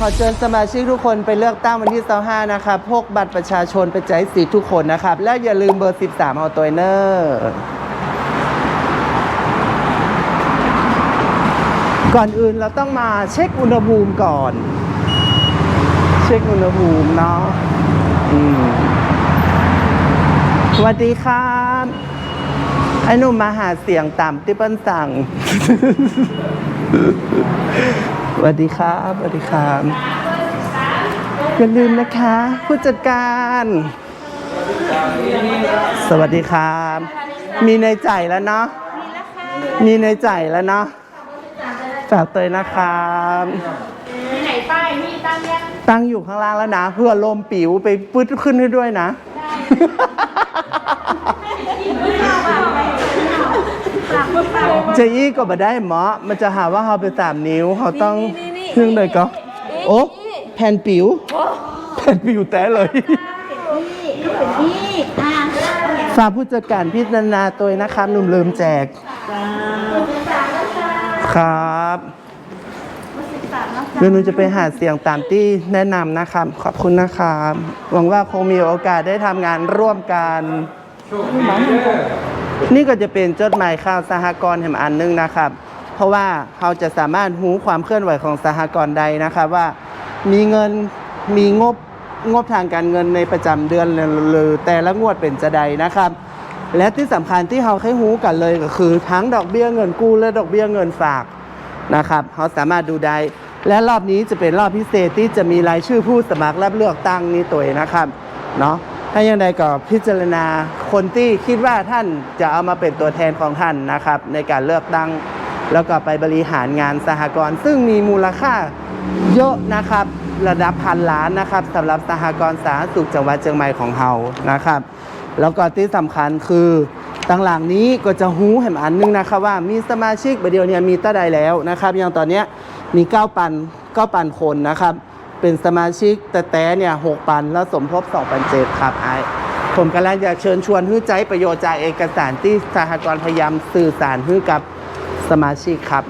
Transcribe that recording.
ขอเชิญสมาชิกทุกคนไปเลือกตั้งวันที่25นะครับพกบัตรประชาชนไปใช้สิทธิ์ทุกคนนะครับ และอย่าลืมเบอร์ 13 เอาตัวเนอร์ก่อนอื่นเราต้องมาเช็คอุณหภูมิก่อน เช็คอุณหภูมิเนาะสวัสดีครับไอ้หนุ่มมาหาเสียงต่ำที่เปิ้ลสั่ง สวัสดีครับสวัสดีครับอย่าลืมนะคะ ผู้จัดการ สวัสดีครับ มีในใจแล้วเนาะมีในใจแล้วเนาะฝากเตยนะครับที่ไหนป้ายพี่ตั้งยังตั้งอยู่ข้างล่างแล้วนะ เพื่อลมปิวไปปึ๊ดขึ้นให้ด้วยนะ ปากปากเจอี้ก็มาได้หมอ มันจะหาว่าเขาไปสามนิ้วเขาต้องพึ่งเลยก็ โอ้แผ่นปิว แผ่นปิวแต่เลยพี่ก็เป็นพี่อ่าฝากผู้จัดการพิจารณาตัวนะครับหนุ่มลืมแจก ครับเดี๋ยวหนูจะไปหาเสียงตามที่แนะนำนะครับ ขอบคุณนะครับ หวังว่าคงมีโอกาสได้ทำงานร่วมกัน นี่ก็จะเป็นจดหมายข่าวสหกรณ์แห่งอันหนึงนะครับ เพราะว่าเราจะสามารถรู้ความเคลื่อนไหวของสหกรณ์ใดนะครับว่ามีเงินมีงบงบทางการเงินในประจำเดือนหรือแต่ละงวดเป็นจะใดนะครับ และที่สำคัญที่เราให้รู้กันเลยก็คือทั้งดอกเบี้ยเงินกู้และดอกเบี้ยเงินฝากนะครับเราสามารถดูได้ และรอบนี้จะเป็นรอบพิเศษที่จะมีรายชื่อผู้สมัครรับเลือกตั้งนี้ตัวเองนะครับเนาะ ถ้าอย่างใดก็พิจารณาคนที่คิดว่าท่านจะเอามาเป็นตัวแทนของท่านนะครับ ในการเลือกตั้งแล้วก็ไปบริหารงานสหกรณ์ซึ่งมีมูลค่าเยอะนะครับระดับพันล้านนะครับสำหรับสหกรณ์สาธารณสุขจังหวัดเชียงใหม่ของเรานะครับ แล้วก็ที่สำคัญคือตั้งหลังนี้ก็จะหูแห่งอันหนึงนะครับว่ามีสมาชิกประเดียวเนี่ยมีตั้งใดแล้วนะครับอย่างตอนเนี้ยมี9ปัน9ปันคนนะครับ เป็นสมาชิกแต่แต่เนี่ยหกปันแล้วสมทบสองปันเจ็ดครับไอผมกำลังจะเชิญชวนให้ใจประโยชน์จากเอกสารที่สหกรณ์พยายามสื่อสารให้กับสมาชิกครับ